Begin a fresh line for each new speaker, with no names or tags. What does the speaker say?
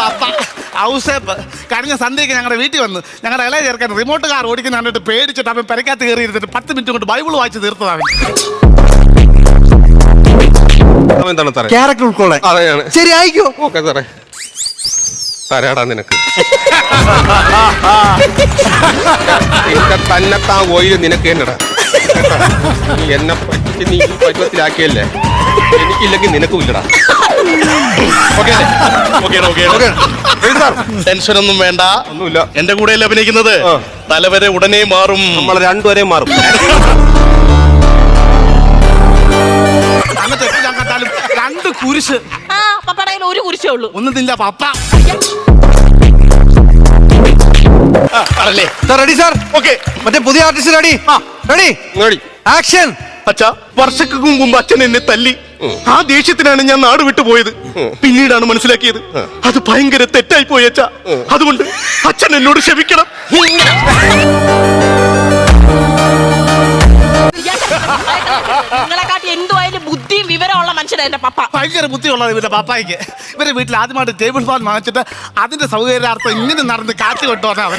പപ്പ. ഔസേപ്പ് കഴിഞ്ഞ സന്ധ്യയ്ക്ക് ഞങ്ങളുടെ വീട്ടിൽ വന്ന് ഞങ്ങളുടെ ഇളയ ചേർക്കാൻ റിമോട്ട് കാർ ഓടിക്കുന്ന കണ്ടിട്ട് പേടിച്ചിട്ട് അവൻ പെരക്കകത്ത് കയറി ഇരുന്നിട്ട് പത്ത് മിനിറ്റ് കൊണ്ട് ബൈബിൾ വായിച്ച് തീർത്തതാണ്
എന്താണ് സാറേ
ക്യാരക്ടർ ഉൾക്കൊള്ളാൻ
അതെയാണ്.
ശരി ആയിക്കോ
ഓക്കെ സാറേ. തരാടാ നിനക്ക്. നിന്റെ തന്നെത്താൻ ഓയിൽ നിനക്ക് എന്നടാ എന്നെ പറ്റിച്ച് നീ പറ്റത്തിലാക്കിയല്ലേ പരുവത്തിലാക്കിയല്ലേ? എനിക്കില്ലെങ്കിൽ നിനക്കും ഇല്ലടാ. ഓക്കെ
ടെൻഷൻ ഒന്നും വേണ്ട.
ഒന്നുമില്ല.
എന്റെ കൂടെ അഭിനയിക്കുന്നത്? തലവരെ ഉടനെ മാറും.
നമ്മൾ രണ്ടുവരെ മാറും.
രണ്ട് കുരിശ്.
ആ പപ്പയുടെ കയ്യിൽ ഒരു കുരിശേ ഉള്ളൂ.
ഒന്നും തില്ല പപ്പ.
റെഡി സാർ
ഓക്കെ
മറ്റേ പുതിയ artist ready ready
ready
action
അച്ഛാ വർഷങ്ങൾക്ക് മുമ്പ് അച്ഛൻ എന്നെ തല്ലി. ആ ദേഷ്യത്തിനാണ് ഞാൻ നാട് വിട്ടു പോയത്. പിന്നീടാണ് മനസ്സിലാക്കിയത്. അത് ഭയങ്കര തെറ്റായി പോയി അച്ഛാ. അതുകൊണ്ട് അച്ഛൻ എന്നോട് ക്ഷമിക്കണം.
നിങ്ങളെ കാട്ടി എന്തുമായാലും ബുദ്ധിയും വിവരമുള്ള മനുഷ്യനാ എന്റെ പപ്പ.
ഭയങ്കര ബുദ്ധിയുള്ളത് ഇവരുടെ പപ്പായ്ക്ക്. ഇവരെ വീട്ടിൽ ആദ്യമായിട്ട് ടേബിൾ ഫാൻ വാങ്ങിച്ചിട്ട് അതിന്റെ സൗകര്യാർത്ഥം ഇങ്ങനെ നടന്ന് കാറ്റ് കൊണ്ടുവന്ന അവൻ.